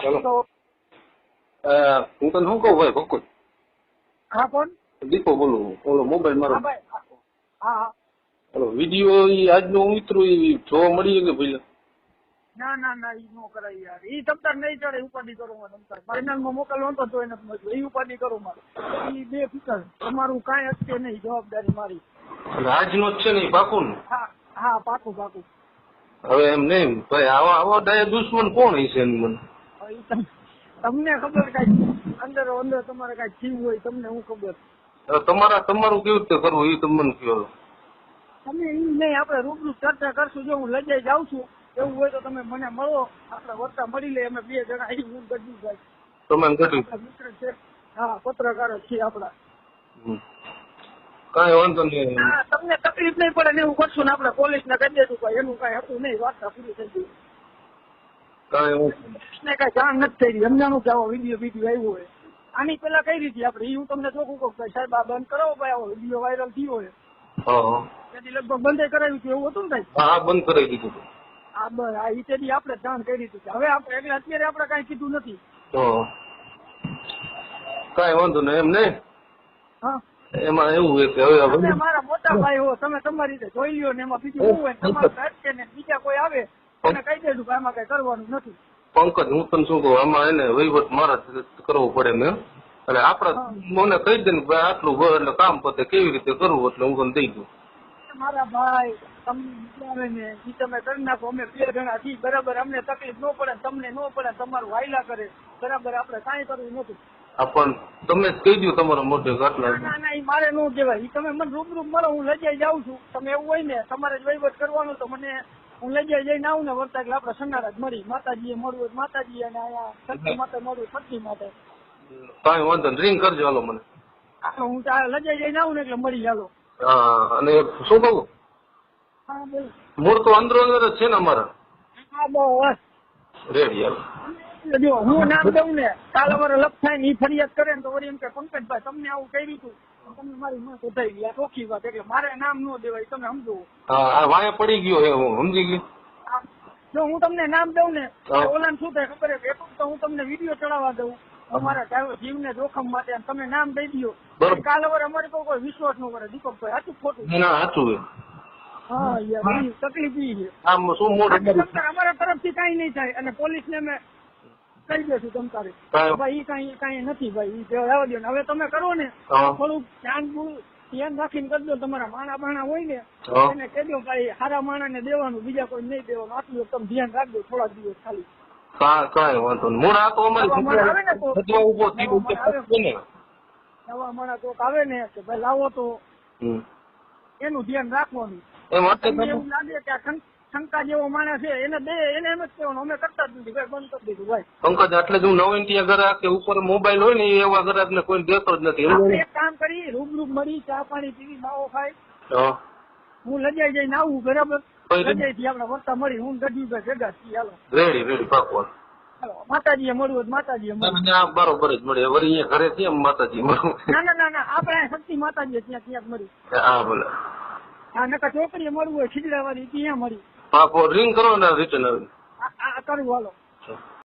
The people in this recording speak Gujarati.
ચાલો હું તને શું કહું ભાઈ ભક્કું હા કોણ દીપો બોલું ઓલો મોબાઈલ મારો હા ઓલો વીડિયો ઈ આજનો ઉતરું ઈ જોવા મળી કે ભાઈ ના ના ના ઈ નો કરાય યાર ઈ તમતાર નહીં ચડે ઉપાધિ કરું માં તમતાર ફાઇનલમાં મોકલવાનો તો તોય નથી મળતું ઈ ઉપાધિ કરું મારે ઈ બે ફિકર તમારું કાંઈ હશે નહીં જવાબદારી મારી આજનો જ છે ને પાકું ને હા હા પાકું પાકું હવે એમ નહીં ભાઈ આવા આવા ડાયા દુશ્મન કોણ હશે એનું મને તમને ખબર કઈ અંદર અંદર તમારે કઈ થયું હોય તમને હું ખબર? તમારા તમારું કેવી રીતે કરવું એ તમને મને કહો તમે એ નહીં આપણે રૂબરૂ ચર્ચા કરશું જો હું લજાઈ જાઉં છું એવું હોય તો તમે મને મળો આપણે વર્તા મળી લે અમે બે જણા અહીં હું ગઢવી જાય. તમે ગઢવી મિત્ર છે હા પત્રકારો છીએ આપણા. કઈ વાંધો નહીં. તમને તકલીફ નહીં પડે ને એવું કરશું ને આપણે પોલીસ ને કહી દેશું એનું કઈ હતું નહીં વાર્તા પૂરી થઈ ગઈ. કાંઈ ને કઈ જાણ નથી થઈ રહી સમજાણું કે આવો વીડિયો વીડિયો આવ્યો હોય. આની પેલા કઈ રીતે આપણે? હું તમને ચોખ્ખું કહું કે સાહેબ આ બંધ કરાવો ભાઈ આવો વીડિયો વાયરલ થયો હોય. હા હા. તેથી લગભગ બંધ કરાવ્યું હતું એવું હતું ને હા હા બંધ કરાવી દીધું હતું. આ બસ આ ઈ તેથી આપણે જાણ કરી હતી હવે આપણે એટલે અત્યારે આપણે કાંઈ કીધું નથી. હા કાંઈ વાંધો નહીં એમ નહીં હા. એમાં એવું હોય કે હવે મારા મોટા ભાઈ હો તમે તમારી રીતે જોઈ લ્યો ને એમાં બીજું શું હોય? તમારું છે ને બીજા કોઈ આવે એને કહી દેજો કે આમાં કઈ કરવાનું નથી. પંકજ હું તને શું કહું આમાં એને વહીવટ મારા કરવો પડે મેં એટલે આપડા મને કહી દે ને ભાઈ આટલું હોય એટલે કામ પતે કેવી રીતે કરવું એટલે હું તને દઈ દઉં. મારા ભાઈ તમને તમે કરી નાખો અમે બે જણા છીએ બરાબર અમને તકલીફ ન પડે તમને ન પડે તમારું વાયલા કરે. બરાબર આપણે કાંઈ કરવું નથી. પણ તમે કહી દો તમારા મોઢે ઘટના. ના ના ઈ મારે ન કહેવાય. તમે મને રૂબરૂ મળો હું લજાઈ જાઉં છું. તમે એવું હોય ને તમારે જ વહીવટ કરવાનો તો મને હું લજાઈ જઈને આવું ને વર્તા એટલે આપડે સન્નારા જ મળી. માતાજીએ મળવું હોય માતાજી અને અહીંયા શક્તિ માટે મળવું શક્તિ માટે કઈ વાંધો ડ્રિંક કરજો હાલો મને. હું લજાઈ જઈને આવું ને એટલે મળી ચાલો અને શું કહું? મૂળ તો અંદરો અંદર જ છે ને અમારા. હા બસ. રેડી હાલો. જો હું નામ દઉં ને કાલ અમારે લપ થાય ને એ ફરિયાદ કરે ને તો વળી એમ કે પંકજભાઈ તમને આવું કર્યું હતું તો. તમે મારી માં ઉઠાઈ ગયા ચોખ્ખી વાત એટલે મારે નામ ન દેવાય તમે સમજો. આ વાયા પડી ગયો હે હું સમજી ગયો. જો હું તમને નામ દઉં ને ઓલા શું થાય ખબર તો હું તમને વીડિયો ચડાવવા દઉં. અમારા જીવ જીવને જોખમ માટે તમે નામ દઈ દો. કાલ હવે અમારે કોઈ વિશ્વાસ ન કરે. દીપકભાઈ સાચું ખોટું? ના, ના સાચું હા યાર તકલીફ ઈ છે. આમ શું મોઢું અમારા તરફથી કઈ નહીં થાય. અને પોલીસને અમે કહી દેશું કાંઈ- ભાઈ કઈ કાંઈ નથી ભાઈ રહેવા દો હવે તમે કરો ને થોડુંક ધ્યાન ધ્યાન રાખીને કરજો તમારા માણા બાણા હોય ને એને કહેજો ભાઈ સારા માણાને દેવાનું બીજા કોઈ નહીં દેવાનું. આટલું તમે ધ્યાન રાખજો થોડા દિવસ ખાલી. વાંધો નહીં. મૂળ આ તો અમારી ને ઊભો થઈ ને નવા માણા કોક આવે ને કે ભાઈ લાવો તો એનું ધ્યાન રાખવાનું. એમ લાગે કે આ શંકા જેવો માણસ છે એને બે એને એમ જ કહેવાનું અમે કરતા જ નથી ભાઈ બંધ કરી દીધું ભાઈ. પંકજ એટલે જ હું નવીનટીયા ગ્રાહક કે ઉપર મોબાઈલ હોય ને એવા ગ્રાહક ને કોઈ દેતો જ નથી એક કામ કરી રૂબરૂ મળી ચા પાણી પીવી માવો ખાય. હું. લજાઈ જઈને આવું બરાબર? લજાઈ થી આપણે વર્તા મળી હું ગજુ ભાઈ ભેગા છીએ હાલો. Ready ready પાકવા. માતાજી મળવું મળવું. બરોબર જ મળે. વળી ઘરે છે માતાજી ના ના ના ના આપણે શક્તિ માતાજીએ ત્યાં ત્યાં જ મળી. હા બોલો. આ નકા ચોકડીએ મળવું હોય ખીજડા વાળી ત્યાં મળી. હા રિંગ કરો ને રિટર્ન આવી અત્યારે